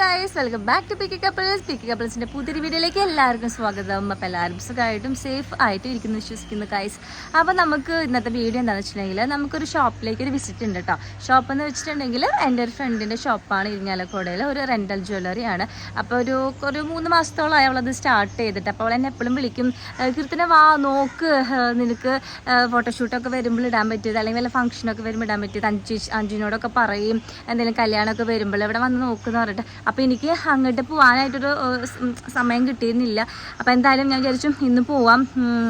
Guys welcome back to picky couples picky കപ്പിൾസിന്റെ പുതിയൊരു വീഡിയോയിലേക്ക് എല്ലാവർക്കും സ്വാഗതം. അപ്പോൾ എല്ലാവരും സുഖമായിട്ടും സേഫ് ആയിട്ടും ഇരിക്കുന്നു വിശ്വസിക്കുന്നു ഗായ്സ് അപ്പോൾ നമുക്ക് ഇന്നത്തെ വീഡിയോ എന്താണെന്ന് വെച്ചിട്ടുണ്ടെങ്കിൽ നമുക്കൊരു ഷോപ്പിലേക്ക് ഒരു വിസിറ്റ് ഉണ്ട് കേട്ടോ ഷോപ്പ് എന്ന് വെച്ചിട്ടുണ്ടെങ്കിൽ എന്റെ ഒരു ഫ്രണ്ടിന്റെ ഷോപ്പാണ് ഇരിങ്ങാലക്കോടയിൽ ഒരു റെന്റൽ ജ്വല്ലറി ആണ്. അപ്പോൾ ഒരു ഒരു മൂന്ന് മാസത്തോളമായി അവളത് സ്റ്റാർട്ട് ചെയ്തിട്ട് അപ്പോൾ അവൾ എന്നെ എപ്പോഴും വിളിക്കും. "ഏഹ് കീർത്തന വാ നോക്ക്. നിനക്ക് ഫോട്ടോഷൂട്ടൊക്കെ വരുമ്പോൾ ഇടാൻ പറ്റിയത് അല്ലെങ്കിൽ വല്ല ഫംഗ്ഷനൊക്കെ വരുമ്പോൾ ഇടാൻ പറ്റിയത് അഞ്ചു അഞ്ചിനോടൊക്കെ പറയും. എന്തെങ്കിലും കല്യാണമൊക്കെ വരുമ്പോൾ ഇവിടെ വന്ന് നോക്കുന്ന പറഞ്ഞിട്ട്. അപ്പോൾ എനിക്ക് അങ്ങോട്ട് പോകാനായിട്ടൊരു സമയം കിട്ടിയിരുന്നില്ല. അപ്പോൾ എന്തായാലും ഞാൻ വിചാരിച്ചു ഇന്ന് പോവാം.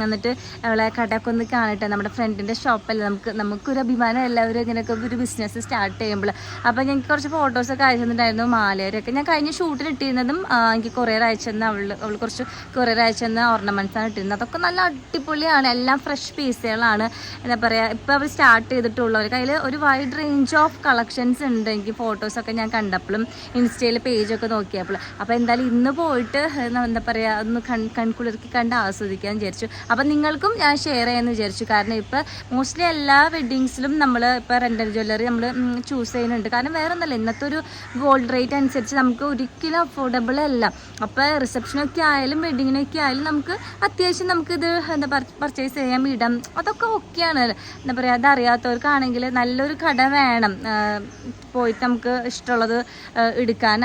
എന്നിട്ട് അവളെ കടയൊക്കെ ഒന്ന് കാണട്ടെ. നമ്മുടെ ഫ്രണ്ടിന്റെ ഷോപ്പല്ലേ. നമുക്ക് നമുക്കൊരു അഭിമാനം എല്ലാവരും ഇങ്ങനെയൊക്കെ ഒരു ബിസിനസ് സ്റ്റാർട്ട് ചെയ്യുമ്പോൾ. അപ്പോൾ എനിക്ക് കുറച്ച് ഫോട്ടോസൊക്കെ അയച്ചു തന്നിട്ടുണ്ടായിരുന്നു മാലയരൊക്കെ ഞാൻ കഴിഞ്ഞ ഷൂട്ടിൽ ഇട്ടിരുന്നതും എനിക്ക് കൊറിയർ അയച്ചെന്ന് അവൾ അവൾ കുറച്ച് കുറേ അയച്ചെന്ന് ഓർണമെന്റ്സ് ആണ് ഇട്ടിരുന്നത്. അതൊക്കെ നല്ല അടിപൊളിയാണ്. എല്ലാം ഫ്രഷ് പീസുകളാണ് എന്താ പറയുക ഇപ്പോൾ അവർ സ്റ്റാർട്ട് ചെയ്തിട്ടുള്ളവർക്ക് അതിൽ ഒരു വൈഡ് റേഞ്ച് ഓഫ് കളക്ഷൻസ് ഉണ്ട്. എനിക്ക് ഫോട്ടോസൊക്കെ ഞാൻ കണ്ടപ്പോഴും ഇൻസ്റ്റയിൽ പേജൊക്കെ നോക്കിയപ്പോൾ. അപ്പോൾ എന്തായാലും ഇന്ന് പോയിട്ട് എന്താ പറയുക ഒന്ന് കൺ കൺകുളിർക്കി കണ്ട് ആസ്വദിക്കാൻ വിചാരിച്ചു. അപ്പം നിങ്ങൾക്കും ഞാൻ ഷെയർ ചെയ്യാമെന്ന് വിചാരിച്ചു. കാരണം ഇപ്പോൾ മോസ്റ്റ്ലി എല്ലാ വെഡ്ഡിങ്സിലും നമ്മൾ ഇപ്പോൾ റെന്റൽ ജ്വല്ലറി നമ്മൾ ചൂസ് ചെയ്യുന്നുണ്ട്. കാരണം വേറെ ഒന്നല്ല ഇന്നത്തെ ഒരു ഗോൾഡ് റേറ്റ് അനുസരിച്ച് നമുക്ക് ഒരിക്കലും അഫോർഡബിൾ അല്ല. അപ്പോൾ റിസപ്ഷനൊക്കെ ആയാലും വെഡ്ഡിങ്ങിനൊക്കെ ആയാലും നമുക്ക് അത്യാവശ്യം നമുക്കിത് എന്താ പർച്ചേസ് ചെയ്യാൻ ഇടാം അതൊക്കെ ഓക്കെയാണ് എന്താ പറയുക അതറിയാത്തവർക്കാണെങ്കിൽ നല്ലൊരു കട വേണം. പോയിട്ട് നമുക്ക് ഇഷ്ടമുള്ളത് ആ,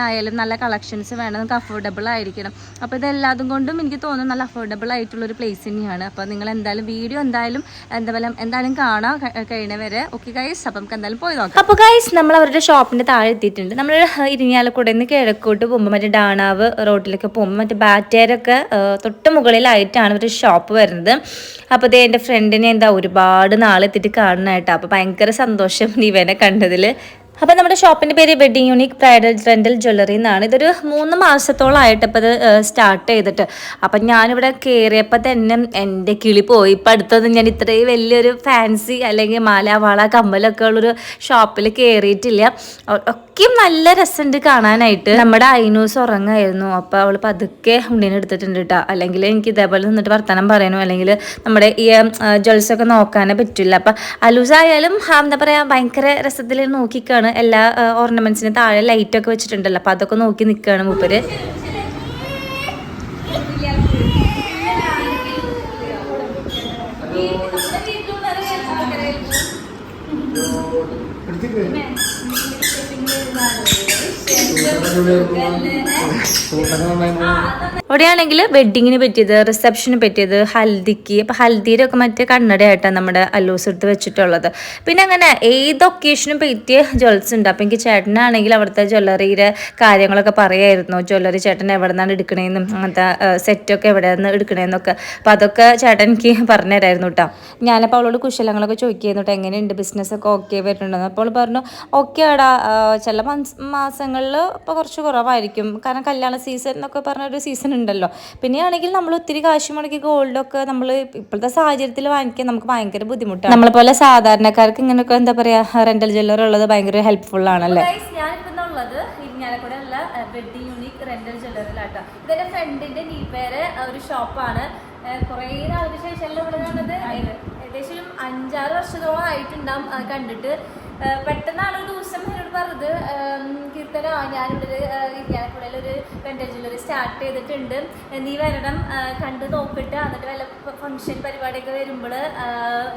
എടുക്കാനായാലും നല്ല കളക്ഷൻസ് വേണം നമുക്ക് അഫോർഡബിൾ ആയിരിക്കണം. അപ്പോൾ ഇതെല്ലാതും കൊണ്ടും എനിക്ക് തോന്നുന്നു നല്ല അഫോർഡബിൾ ആയിട്ടുള്ള ഒരു പ്ലേസ് തന്നെയാണ്. അപ്പോൾ നിങ്ങൾ എന്തായാലും വീഡിയോ എന്തായാലും എന്താ എന്തായാലും കാണാൻ കഴിയണവരെ. വരെ ഓക്കെ ഗൈസ് അപ്പം നമുക്ക് എന്തായാലും പോയി നോക്കാം. അപ്പോൾ ഗൈസ് നമ്മൾ അവരുടെ ഷോപ്പിന്റെ താഴെ എത്തിയിട്ടുണ്ട്. നമ്മൾ ഇരിഞ്ഞാലക്കൂടെ നിന്ന് കിഴക്കോട്ട് പോകുമ്പോൾ മറ്റേ ഡാണാവ് റോഡിലൊക്കെ പോകുമ്പോൾ മറ്റേ ബാറ്റേരൊക്കെ തൊട്ട് മുകളിലായിട്ടാണ് ഒരു ഷോപ്പ് വരുന്നത്. അപ്പോൾ ദേ എന്റെ ഫ്രണ്ടിനെ എന്താ ഒരുപാട് നാളെത്തിയിട്ട് കാണണമായിട്ടോ അപ്പോൾ ഭയങ്കര സന്തോഷം ഇവനെ കണ്ടതിൽ അപ്പോൾ നമ്മുടെ ഷോപ്പിന്റെ പേര് wedding unique bridal rental jewellery എന്നാണ്. ഇതൊരു മൂന്ന് മാസത്തോളമായിട്ട് ഇപ്പോൾ ഇത് സ്റ്റാർട്ട് ചെയ്തിട്ട്. അപ്പം ഞാനിവിടെ കയറിയപ്പോൾ തന്നെ എന്റെ കിളി പോയി. ഇപ്പം അടുത്തൊന്നും ഞാൻ ഇത്രയും വലിയൊരു ഫാൻസി അല്ലെങ്കിൽ മാലാവാള വള കമ്മലൊക്കെ ഉള്ളൊരു ഷോപ്പിൽ കയറിയിട്ടില്ല ഒക്കെയും നല്ല രസമുണ്ട് കാണാനായിട്ട്. നമ്മുടെ ഐനൂസ് ഉറങ്ങായിരുന്നു. അപ്പോൾ അവൾ പതുക്കെ ഉണ്ണിനെ എടുത്തിട്ടുണ്ട് കേട്ടോ അല്ലെങ്കിൽ എനിക്ക് ഇതേപോലെ നിന്നിട്ട് വർത്തമാനം പറയണോ? അല്ലെങ്കിൽ നമ്മുടെ ഈ ജ്വൽസ് ഒക്കെ നോക്കാനേ പറ്റില്ല. അപ്പം അലൂസ് ആയാലും എന്താ പറയുക ഭയങ്കര രസത്തിൽ നോക്കിക്കാണ്. എല്ലാ ഓർണമെന്റ്സിന് താഴെ ലൈറ്റ് ഒക്കെ വെച്ചിട്ടുണ്ടല്ലോ. അപ്പം അതൊക്കെ നോക്കി നിൽക്കുകയാണ് മൂപ്പര്. 是不是我们把 ഇവിടെയാണെങ്കിൽ വെഡ്ഡിങ്ങിന് പറ്റിയത് റിസപ്ഷന് പറ്റിയത് ഹൽദിക്ക് അപ്പം ഹൽദിയിലൊക്കെ മറ്റേ കണ്ണടയായിട്ടാണ് നമ്മുടെ അല്ലൂസ് എടുത്ത് വെച്ചിട്ടുള്ളത്. പിന്നെ അങ്ങനെ ഏത് ഒക്കേഷനും പറ്റിയ ജ്വൽസ് ഉണ്ട്. അപ്പം എനിക്ക് ചേട്ടനാണെങ്കിൽ അവിടുത്തെ ജ്വല്ലറിയുടെ കാര്യങ്ങളൊക്കെ പറയായിരുന്നു. ജ്വല്ലറി ചേട്ടൻ എവിടെ നിന്നാണ് എടുക്കണേന്നും അങ്ങനത്തെ സെറ്റൊക്കെ എവിടെ നിന്ന് എടുക്കണേന്നൊക്കെ. അപ്പം അതൊക്കെ ചേട്ടൻ എനിക്ക് പറഞ്ഞു തരായിരുന്നു കേട്ടോ ഞാനപ്പോൾ അവളോട് കുശലങ്ങളൊക്കെ ചോദിക്കുന്നു കേട്ടോ എങ്ങനെയുണ്ട്? ബിസിനസ്സൊക്കെ ഓക്കെ വരുന്നുണ്ടെന്ന്. അപ്പോൾ പറഞ്ഞു ഓക്കെ ആടാ ചില മാസങ്ങളിൽ ഇപ്പോൾ കുറച്ച് കുറവായിരിക്കും. കാരണം കല്യാണ സീസൺ എന്നൊക്കെ പറഞ്ഞൊരു സീസൺ ഉണ്ടല്ലോ. പിന്നെയാണെങ്കിൽ നമ്മൾ ഒത്തിരി കാശ് മുടക്കി ഗോൾഡൊക്കെ നമ്മൾ ഇപ്പോഴത്തെ സാഹചര്യത്തിൽ വാങ്ങിക്കാൻ നമുക്ക് ഭയങ്കര ബുദ്ധിമുട്ടാണ്. നമ്മളെ പോലെ സാധാരണക്കാർക്ക് ഇങ്ങനെയൊക്കെ എന്താ പറയുക റെന്റൽ ജ്വല്ലറി ഉള്ളത് ഭയങ്കര ഹെൽപ്ഫുൾ ആണല്ലേ? ഉള്ളത് ഇരിങ്ങാലക്കുട ഉള്ള വെഡ്ഡിങ് യൂണിക് റെന്റൽ ജ്വല്ലറിലാട്ടോ ഇതെന്റെ ഫ്രണ്ടിന്റെ നീപ്പേരെ ഒരു ഷോപ്പാണ് കുറേ നാളിന് ശേഷമല്ല ഇവിടെ കാണുന്നത് ഏകദേശം ഒരു അഞ്ചാറ് വർഷത്തോളം ആയിട്ടുണ്ടാവും കണ്ടിട്ട്. ആ, പെട്ടെന്ന് ആളൊരു ദിവസം എന്നോട് പറഞ്ഞത് കീർത്തന ഞാനിവിടെ ഇരിങ്ങാലക്കുടയിൽ ഒരു പെൻഡൽ ജ്വല്ലറി സ്റ്റാർട്ട് ചെയ്തിട്ടുണ്ട്. നീ വരണം കണ്ട് നോക്കിയിട്ട് എന്നിട്ട് വല്ല ഫംഗ്ഷൻ പരിപാടിയൊക്കെ വരുമ്പോൾ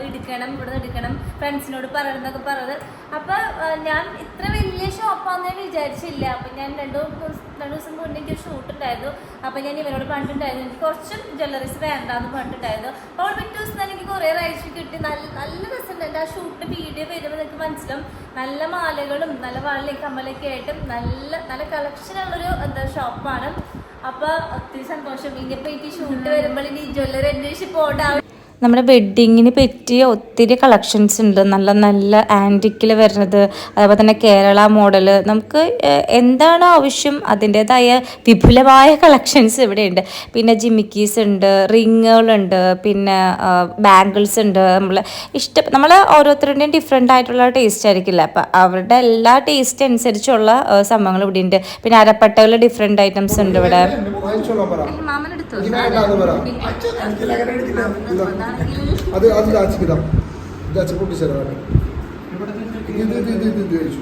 എടുക്കണം ഇവിടെ നിന്ന് എടുക്കണം ഫ്രണ്ട്സിനോട് പറയണം എന്നൊക്കെ പറഞ്ഞത്. അപ്പോൾ ഞാൻ ഇത്ര വലിയ ഷോപ്പാന്ന് ഞാൻ വിചാരിച്ചില്ല. അപ്പം ഞാൻ രണ്ടു ദിവസം രണ്ടു ദിവസം മുന്നേ എനിക്ക് ഒരു ഷൂട്ട് ഉണ്ടായിരുന്നു. അപ്പോൾ ഞാൻ ഇവരോട് പറഞ്ഞിട്ടുണ്ടായിരുന്നു എനിക്ക് കുറച്ചും ജ്വല്ലറീസ് വേണ്ടാന്ന് പറഞ്ഞിട്ടുണ്ടായിരുന്നു. അപ്പോൾ പിറ്റേ ദിവസം തന്നെ എനിക്ക് കുറേ റൈസ് കിട്ടി. നല്ല നല്ല രസമുണ്ട്. എന്റെ ആ ഷൂട്ട് വീഡിയോ വരുമ്പോൾ നിങ്ങൾക്ക് മനസ്സിലാവും. നല്ല മാലകളും നല്ല വളയും കമ്മലൊക്കെ ആയിട്ടും നല്ല നല്ല കളക്ഷൻ ഉള്ളൊരു എന്താ ഷോപ്പാണ് അപ്പോൾ ഒത്തിരി സന്തോഷം. ഇനിയിപ്പോൾ എനിക്ക് ഷൂട്ട് വരുമ്പോൾ ഇനി ജ്വല്ലറി അന്വേഷിച്ച് പോകേണ്ട നമ്മുടെ വെഡ്ഡിങ്ങിന് പറ്റിയ ഒത്തിരി കളക്ഷൻസ് ഉണ്ട്. നല്ല നല്ല ആന്റിക്കിൽ വരുന്നത്. അതേപോലെ തന്നെ കേരള മോഡൽ നമുക്ക് എന്താണ് ആവശ്യം അതിന്റെതായ വിപുലമായ കളക്ഷൻസ് ഇവിടെയുണ്ട്. പിന്നെ ജിമിക്കീസ് ഉണ്ട് റിങ്ങുകളുണ്ട് പിന്നെ ബാംഗിൾസ് ഉണ്ട്. നമ്മൾ ഇഷ്ട നമ്മൾ ഓരോരുത്തരുടെയും ഡിഫറെന്റ് ആയിട്ടുള്ള ടേസ്റ്റ് ആയിരിക്കില്ല? അപ്പം അവരുടെ എല്ലാ ടേസ്റ്റ് അനുസരിച്ചുള്ള സംഭവങ്ങൾ ഇവിടെ ഉണ്ട് പിന്നെ അരപ്പട്ടകൾ ഡിഫറെന്റ് ഐറ്റംസ് ഉണ്ട് ഇവിടെ. മാമനെടുത്തു അത് അത് ദാച്ചിക്കിതാ ദാച്ചി പൊട്ടിച്ചേരാ ഇത് ഇത് ഇത് ഇത് ഇത്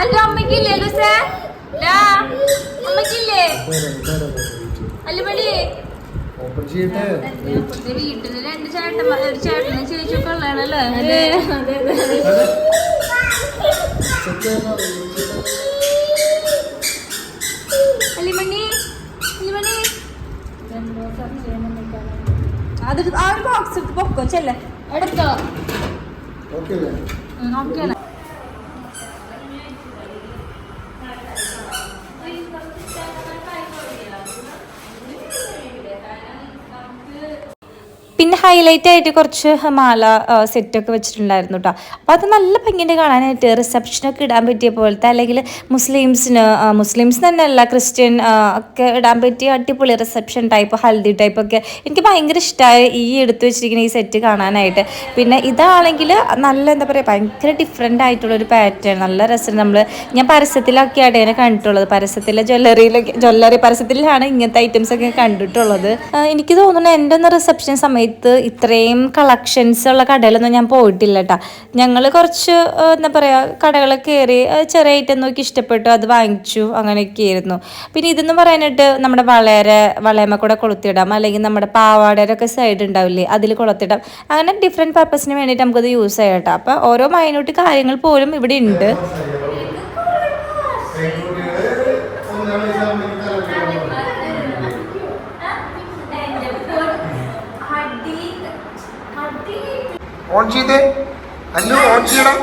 അല്ല അമ്മയ്ക്കില്ലേ? ലുസേ അല്ല അല്ലുമണി ഓപ്പൺ ചെയ്യട്ടെ വീട്ടിൽ രണ്ട് ചേട്ടന്മാർ ഒരു ചേട്ടനും ചേച്ചിയൊക്കെ അതെ. അല്ലിമണി അല്ലിമണി. അതൊരു ആ ഒരു ബോക്സ് എടുത്ത് പൊക്കോ ചെല്ലേ. എടുത്തോ? ഓക്കെ അല്ലേ ഹൈലൈറ്റ് ആയിട്ട് കുറച്ച് മാല സെറ്റൊക്കെ വെച്ചിട്ടുണ്ടായിരുന്നു കേട്ടോ അപ്പോൾ അത് നല്ല ഭംഗിയുണ്ട് കാണാനായിട്ട്. റിസപ്ഷനൊക്കെ ഇടാൻ പറ്റിയ പോലത്തെ അല്ലെങ്കിൽ മുസ്ലിംസിന് മുസ്ലിംസ് തന്നെ അല്ല ക്രിസ്ത്യൻ ഒക്കെ ഇടാൻ പറ്റിയ അടിപൊളി റിസപ്ഷൻ ടൈപ്പ് ഹൽദി ടൈപ്പ് ഒക്കെ എനിക്ക് ഭയങ്കര ഇഷ്ടമായി ഈ എടുത്തു വെച്ചിരിക്കുന്ന ഈ സെറ്റ് കാണാനായിട്ട്. പിന്നെ ഇതാണെങ്കിൽ നല്ല എന്താ പറയുക ഭയങ്കര ഡിഫറെന്റ് ആയിട്ടുള്ളൊരു പാറ്റേൺ നല്ല രസം. നമ്മൾ ഞാൻ പരസ്യത്തിലൊക്കെയാണ് ഇതിനെ കണ്ടിട്ടുള്ളത്. പരസ്യത്തിലെ ജ്വല്ലറിയിലൊക്കെ ജ്വല്ലറി പരസ്യത്തിലാണ് ഇങ്ങനത്തെ ഐറ്റംസ് ഒക്കെ കണ്ടിട്ടുള്ളത്. എനിക്ക് തോന്നുന്നു എന്റെ ഒന്ന് റിസപ്ഷൻ സമയത്ത് ഇത്രയും കളക്ഷൻസ് ഉള്ള കടയിലൊന്നും ഞാൻ പോയിട്ടില്ല കേട്ടോ ഞങ്ങൾ കുറച്ച് എന്താ പറയുക കടകളൊക്കെ കയറി ചെറിയ ഐറ്റം നോക്കി ഇഷ്ടപ്പെട്ടു അത് വാങ്ങിച്ചു അങ്ങനെയൊക്കെ ആയിരുന്നു. പിന്നെ ഇതെന്ന് പറയാനായിട്ട് നമ്മുടെ വളരെ വളയമ കൂടെ കൊളുത്തിടാം അല്ലെങ്കിൽ നമ്മുടെ പാവാടയുടെ സൈഡ് ഉണ്ടാവില്ലേ അതിൽ കൊളുത്തിടാം. അങ്ങനെ ഡിഫറെന്റ് പർപ്പസിന് വേണ്ടിയിട്ട് നമുക്കത് യൂസ് ചെയ്യാം കേട്ടോ അപ്പോൾ ഓരോ മൈനൂട്ട് കാര്യങ്ങൾ പോലും ഇവിടെ ഉണ്ട്. ഓൺ ചെയ്തേ. അല്ലു ഓൺ ചെയ്യണം.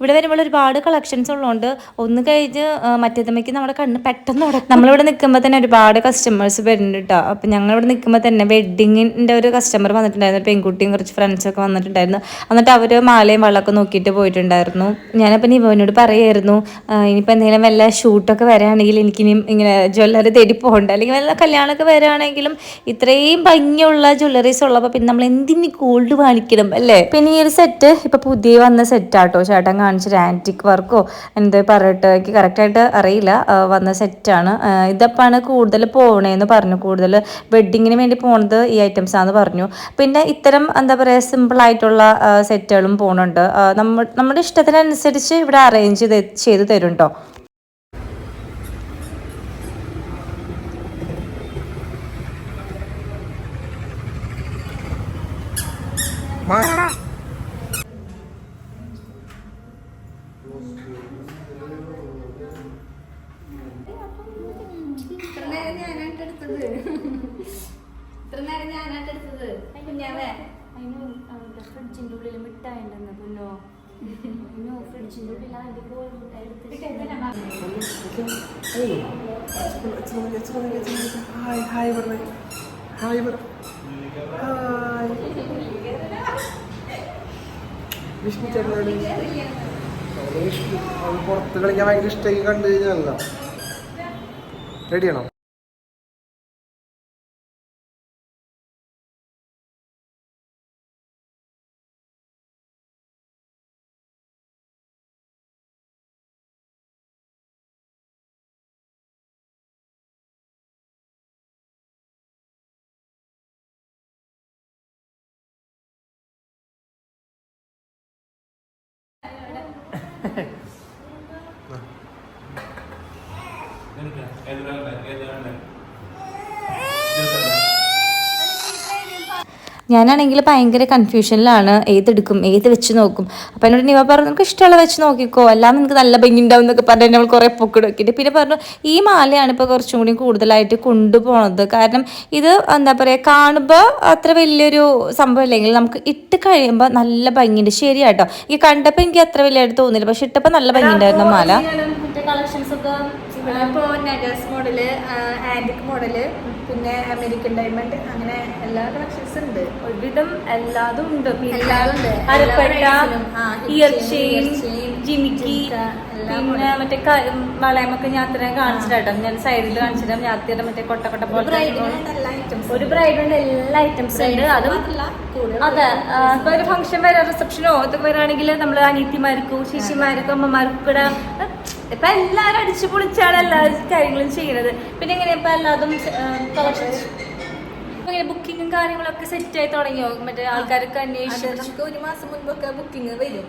ഇവിടെ വരുമ്പോൾ ഒരുപാട് കളക്ഷൻസ് ഉള്ളതുകൊണ്ട് ഒന്ന് കഴിഞ്ഞ് മറ്റേതമ്മയ്ക്ക് നമ്മുടെ കണ്ണ് പെട്ടെന്ന് തുടങ്ങും നമ്മളിവിടെ നിൽക്കുമ്പോൾ തന്നെ ഒരുപാട് കസ്റ്റമേഴ്സ് വരുന്നുണ്ട് കേട്ടോ. അപ്പം ഞങ്ങളിവിടെ നിൽക്കുമ്പോൾ തന്നെ വെഡ്ഡിങ്ങിന്റെ ഒരു കസ്റ്റമർ വന്നിട്ടുണ്ടായിരുന്നു. പെൺകുട്ടിയും കുറച്ച് ഫ്രണ്ട്സൊക്കെ വന്നിട്ടുണ്ടായിരുന്നു. എന്നിട്ട് അവർ മാലയും വെള്ളമൊക്കെ നോക്കിയിട്ട് പോയിട്ടുണ്ടായിരുന്നു. ഞാനപ്പം ഇവനോട് പറയായിരുന്നു ഇനിയിപ്പോൾ എന്തെങ്കിലും വല്ല ഷൂട്ടൊക്കെ വരാണെങ്കിൽ എനിക്കിനിയും ഇങ്ങനെ ജ്വല്ലറി തേടി പോകണ്ട. അല്ലെങ്കിൽ വല്ല കല്യാണമൊക്കെ വരാണെങ്കിലും ഇത്രയും ഭംഗിയുള്ള ജ്വല്ലറീസ് ഉള്ളപ്പോൾ പിന്നെ നമ്മൾ എന്തിന് ഗോൾഡ് വാങ്ങിക്കണം അല്ലേ? പിന്നെ ഈ ഒരു സെറ്റ് ഇപ്പോൾ പുതിയ വന്ന സെറ്റാട്ടോ ചേട്ടൻ കാണിച്ചൊരു ആന്റിക് വർക്കോ എന്ത് പറയട്ടെ എനിക്ക് കറക്റ്റായിട്ട് അറിയില്ല. വന്ന സെറ്റാണ് ഇതപ്പാണ് കൂടുതൽ പോകണേന്ന് പറഞ്ഞു. കൂടുതൽ വെഡ്ഡിങ്ങിന് വേണ്ടി പോണത് ഈ ഐറ്റംസ് ആണെന്ന് പറഞ്ഞു. പിന്നെ ഇത്തരം എന്താ പറയുക സിമ്പിൾ ആയിട്ടുള്ള സെറ്റുകളും പോകുന്നുണ്ട് നമ്മ നമ്മുടെ ഇഷ്ടത്തിനനുസരിച്ച് ഇവിടെ അറേഞ്ച് ചെയ്ത് തരും കേട്ടോ കുഞ്ഞാവേ? ഫ്രിഡ്ജിന്റെ ഉള്ളിൽ മിഠായി ഉണ്ടെന്ന് പിന്നോ ഫ്രിഡ്ജിന്റെ ഉള്ളിൽ അതിന്റെ കോഴി മിഠായി ഹായ് ഹായ് പറഞ്ഞേ. ഹായ് പറ. ഹായ്. വിഷ്ണു ചേട്ടനോട് പുറത്ത് കളിക്കാൻ ഭയങ്കര ഇഷ്ടമായി കണ്ടു കഴിഞ്ഞാൽ റെഡിയാണോ എത്ര ഞാനാണെങ്കിൽ ഭയങ്കര കൺഫ്യൂഷനിലാണ് ഏതെടുക്കും ഏത് വെച്ച് നോക്കും. അപ്പം എന്നോട് നിവ പറഞ്ഞു നമുക്ക് ഇഷ്ടമുള്ള വെച്ച് നോക്കിക്കോ. അല്ലാതെ നിനക്ക് നല്ല ഭംഗി ഉണ്ടാവും എന്നൊക്കെ പറഞ്ഞ് നമ്മൾ കുറേ പൊക്കി നോക്കിയിട്ട് പിന്നെ പറഞ്ഞു ഈ മാലയാണ് ഇപ്പോൾ കുറച്ചും കൂടി കൂടുതലായിട്ട് കൊണ്ടുപോകുന്നത് കാരണം ഇത് എന്താ പറയുക കാണുമ്പോൾ അത്ര വലിയൊരു സംഭവം ഇല്ലെങ്കിൽ നമുക്ക് ഇട്ട് കഴിയുമ്പോൾ നല്ല ഭംഗിയുണ്ട്. ശരിയാട്ടോ. ഈ കണ്ടപ്പോൾ എനിക്ക് അത്ര വലിയതായിട്ട് തോന്നിയില്ല. പക്ഷെ ഇട്ടപ്പോൾ നല്ല ഭംഗിയുണ്ടായിരുന്നു മാല. കളക്ഷൻസ് ഒക്കെ മോഡൽ ആന്റിക് മോഡൽ പിന്നെ അമേരിക്കൻ ഡയമണ്ട് അങ്ങനെ എല്ലാ കളക്ഷൻസ് ഉണ്ട്. ഒരുവിധം എല്ലാതും ഉണ്ട്. അരപ്പട്ട ഇയർ ചെയിൻ ജിമിക്കി പിന്നെ മറ്റേ വളയമൊക്കെ അത്രയും കാണിച്ചിട്ടോ ഞാൻ സൈഡിൽ കാണിച്ചിട്ട് ഞാത്തിയുടെ മറ്റേ കൊട്ട കൊട്ട പോലെ ഒരു ബ്രൈഡിന്റെ എല്ലാ ഐറ്റംസും ഉണ്ട്. അതും അതെ ഇപ്പൊ ഒരു ഫംഗ്ഷൻ വരെ റിസപ്ഷനോ അതൊക്കെ വരാണെങ്കിൽ നമ്മൾ അനീത്തിമാർക്കും ശിശിമാർക്കും അമ്മമാർക്കും കൂടെ ഇപ്പൊ എല്ലാരും അടിച്ചു പൊളിച്ചാണ് എല്ലാ കാര്യങ്ങളും ചെയ്യുന്നത് പിന്നെ എങ്ങനെയാ ഇപ്പൊ എല്ലാതും കളക്ഷൻസ് എങ്ങനെ ബുക്കിങ്ങും കാര്യങ്ങളൊക്കെ സെറ്റ് ആയി തുടങ്ങിയോ? മറ്റേ ആൾക്കാരൊക്കെ അന്വേഷിച്ചു ഒരു മാസം മുൻപൊക്കെ ബുക്കിംഗ് വരും.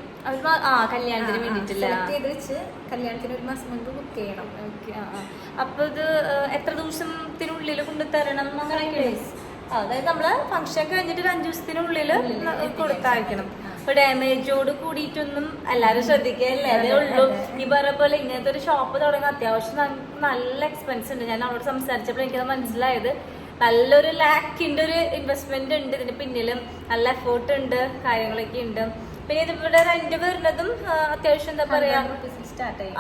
ആ കല്യാണത്തിന് വേണ്ടിട്ടില്ല വെച്ച് കല്യാണത്തിന് ഒരു മാസം മുൻപ് ബുക്ക് ചെയ്യണം. ഓക്കെ ആ ആ. അപ്പൊ ഇത് എത്ര ദിവസത്തിനുള്ളിൽ കൊണ്ടുതരണം? അങ്ങനെയൊക്കെ അതായത് നമ്മൾ ഫംഗ്ഷൻ കഴിഞ്ഞിട്ട് ഒരു അഞ്ചു ദിവസത്തിനുള്ളിൽ കൊടുത്തയക്കണം ഇപ്പൊ ഡാമേജോട് കൂടിയിട്ടൊന്നും എല്ലാരും ശ്രദ്ധിക്കല്ലേ? അതേ ഉള്ളൂ. ഈ പറഞ്ഞ പോലെ ഇങ്ങനത്തെ ഒരു ഷോപ്പ് തുടങ്ങുന്ന അത്യാവശ്യം നല്ല എക്സ്പെൻസ് ഉണ്ട്. ഞാൻ അവരോട് സംസാരിച്ചപ്പോൾ എനിക്കത് മനസ്സിലായത്. നല്ലൊരു ലാക്കിന്റെ ഒരു ഇൻവെസ്റ്റ്മെന്റ് ഉണ്ട്. ഇതിന് പിന്നിലും നല്ല എഫേർട്ട് ഉണ്ട്. കാര്യങ്ങളൊക്കെ ഉണ്ട്. പിന്നെ ഇതിവിടെ റെന്റ് വരുന്നതും അത്യാവശ്യം എന്താ പറയാ?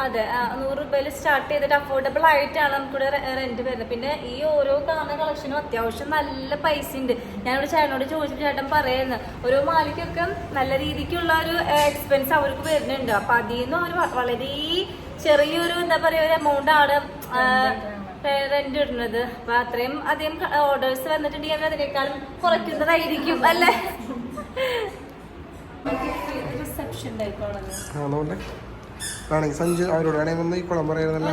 അതെ നൂറ് രൂപയിൽ സ്റ്റാർട്ട് ചെയ്തിട്ട് അഫോർഡബിൾ ആയിട്ടാണ് നമുക്കിവിടെ റെന്റ് വരുന്നത്. പിന്നെ ഈ ഓരോ കാണുന്ന കളക്ഷനും അത്യാവശ്യം നല്ല പൈസ ഉണ്ട് ഞാനിവിടെ ചേട്ടനോട് ചോദിച്ചിട്ട് ചേട്ടൻ പറയുന്നത് ഓരോ മാലിക്കൊക്കെ നല്ല രീതിക്കുള്ള ഒരു എക്സ്പെൻസ് അവർക്ക് വരുന്നുണ്ട്. അപ്പൊ അതിൽ നിന്ന് അവർ വളരെ ചെറിയൊരു എന്താ പറയാ ഒരു എമൗണ്ട് ആണ് റെന്റ് ഇടുന്നത്. അപ്പൊ അത്രയും അധികം ഓർഡേഴ്സ് വന്നിട്ടുണ്ടെങ്കിൽ അതിനേക്കാളും കുറയ്ക്കുന്നതായിരിക്കും അല്ലേ? റിസപ്ഷൻ അതുകൊണ്ട്. വേണമെങ്കിൽ സഞ്ജു അവരോട് വേണമെങ്കിൽ ഒന്ന് ഈ കുളം പറയുന്നല്ല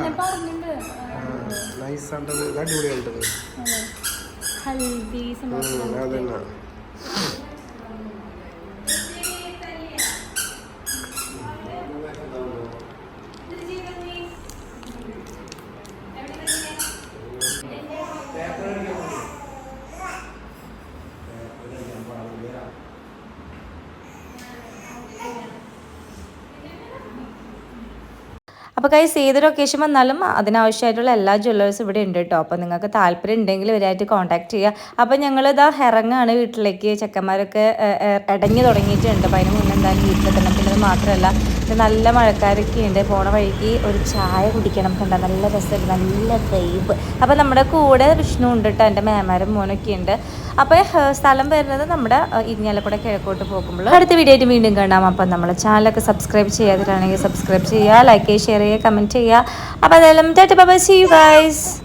നൈസ് ആണ്ടത് അടിപൊളിയായിട്ടത്. അതന്നെ. അപ്പോൾ കൈസ് ഏതൊരു ഒക്കേഷൻ വന്നാലും അതിനാവശ്യമായിട്ടുള്ള എല്ലാ ജ്വല്ലേഴ്സും ഇവിടെ ഉണ്ട് കേട്ടോ അപ്പോൾ നിങ്ങൾക്ക് താല്പര്യം ഉണ്ടെങ്കിൽ ഇവരായിട്ട് കോൺടാക്ട് ചെയ്യുക അപ്പോൾ ഞങ്ങൾ ഇതാ ഇറങ്ങാണ് വീട്ടിലേക്ക്. ചെക്കന്മാരൊക്കെ ഇടങ്ങി തുടങ്ങിയിട്ടുണ്ട്. അപ്പോൾ അതിന് മുന്നേ എന്തായാലും വീട്ടിലെത്തണം. പിന്നെ അത് മാത്രമല്ല നല്ല മഴക്കാരൊക്കെ ഉണ്ട്. പോണ വഴിക്ക് ഒരു ചായ കുടിക്കണം കണ്ട? നല്ല രസമുണ്ട്. നല്ല വൈബ് അപ്പോൾ നമ്മുടെ കൂടെ വിഷ്ണു ഉണ്ട് കേട്ടോ എന്റെ മേമാരും മോനൊക്കെ ഉണ്ട്. അപ്പോൾ ഏഹ്, സ്ഥലം വരുന്നത് നമ്മുടെ ഇരിഞ്ഞാലക്കൂടെ കിഴക്കോട്ട് പോകുമ്പോൾ. അടുത്ത വീഡിയോ വീണ്ടും കാണാം. അപ്പൊ നമ്മുടെ ചാനലൊക്കെ സബ്സ്ക്രൈബ് ചെയ്യാതിട്ടാണെങ്കിൽ സബ്സ്ക്രൈബ് ചെയ്യുക ലൈക്ക് ചെയ്യുക ഷെയർ ചെയ്യുക കമന്റ് ചെയ്യുക. അപ്പോൾ അതെല്ലാം